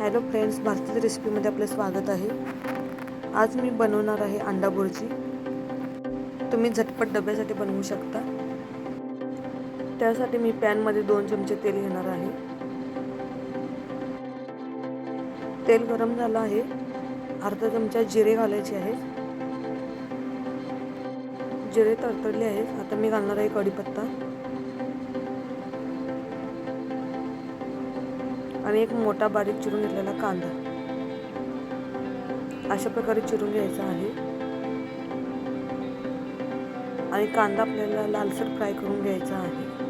Hello friends भारतीय रेसिपीमध्ये आपलं स्वागत आहे. आज मी बनवणार आहे अंडा बुर्जी. तुम्ही झटपट डब्यासाठी बनवू शकता. त्यासाठी मी पॅनमध्ये दोन चमचे तेल घेणार आहे. तेल गरम झालं आहे. अर्धा चमचा जिरे घालायचे आहेत. जिरे तडतडले आहेत. आता मी घालणार आहे कढीपत्ता. आणि एक मोठा बारीक चिरून घेतलेला कांदा. अशा प्रकारे चिरून घ्यायचा आहे. आणि कांदा आपल्याला लालसर फ्राय करून घ्यायचा आहे.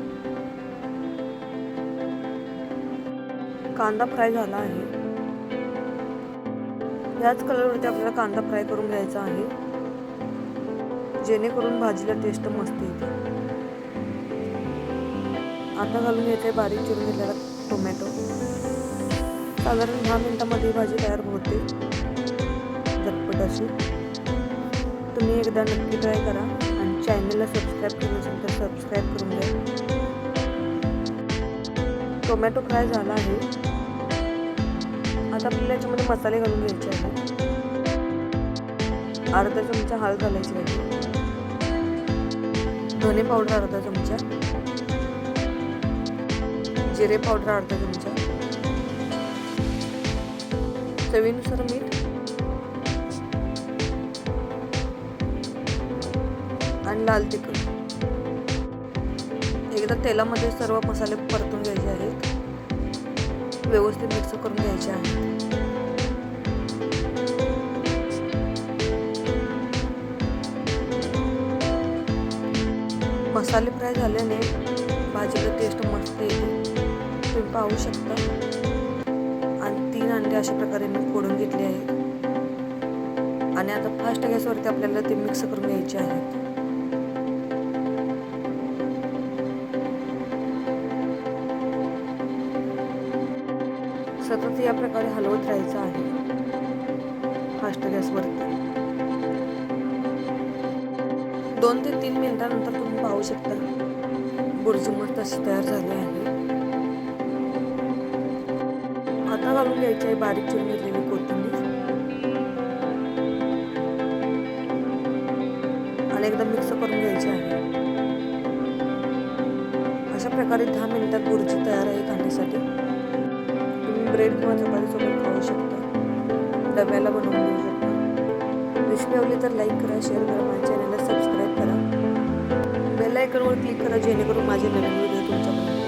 कांदा फ्राय झाला आहे. याच कलरवरती आपल्याला कांदा फ्राय करून घ्यायचा आहे. जेणेकरून भाजीला टेस्ट मस्त येते. आता घालून घ्यायचं बारीक चिरून घेतलेला टोमॅटो. साधारण दहा मिनटामध्ये भाजी तयार होते. झटपट अशी. तुम्ही एकदा नक्की ट्राय करा आणि चॅनलला सबस्क्राईब केलं असेल तर सबस्क्राईब करून द्या टोमॅटो फ्राय झाला आहे. आता आपल्याला याच्यामध्ये मसाले घालून घ्यायचे आहेत. अर्धा चमचा हळद घालायची आहे. धने पावडर अर्धा चमचा. जिरे पावडर अर्धा चमचा चवीनुसार मीठ. आणि लाल तिखट. एकदा तेलामध्ये सर्व मसाले परतून घ्यायचे आहेत. व्यवस्थित मिक्स करून घ्यायचे आहेत. मसाले फ्राय झाल्याने भाजीला टेस्ट मस्त येते. तुम्ही पाहू शकता. आणि तीन अंडे अशा प्रकारे मी फोडून घेतले आहेत. आणि आता फास्ट गॅसवरती आपल्याला ते मिक्स करून घ्यायचे आहेत. सतत या प्रकारे हलवत राहायचं आहे. फास्ट गॅसवरती. दोन ते तीन मिनिटानंतर तुम्ही पाहू शकता. बुर्जी मस्त अशी तयार झाली आहे. आता घालून घ्यायची आहे बारीक चिरून घेतलेली कोथिंबीर. आणि एकदम मिक्स करून घ्यायची आहे. अशा प्रकारे दहा मिनिटात बुर्जी तयार आहे खाण्यासाठी. तुम्ही ब्रेड किंवा चपातीसोबत खाऊ शकता. डब्याला बनवून घेऊ शकता. रेसिपी आवडली तर लाईक करा शेअर करा माझ्या चॅनलला सबस्क्राईब करा. बेल आयकॉनवर क्लिक करा जेणेकरून माझे नवीन व्हिडिओ तुमच्या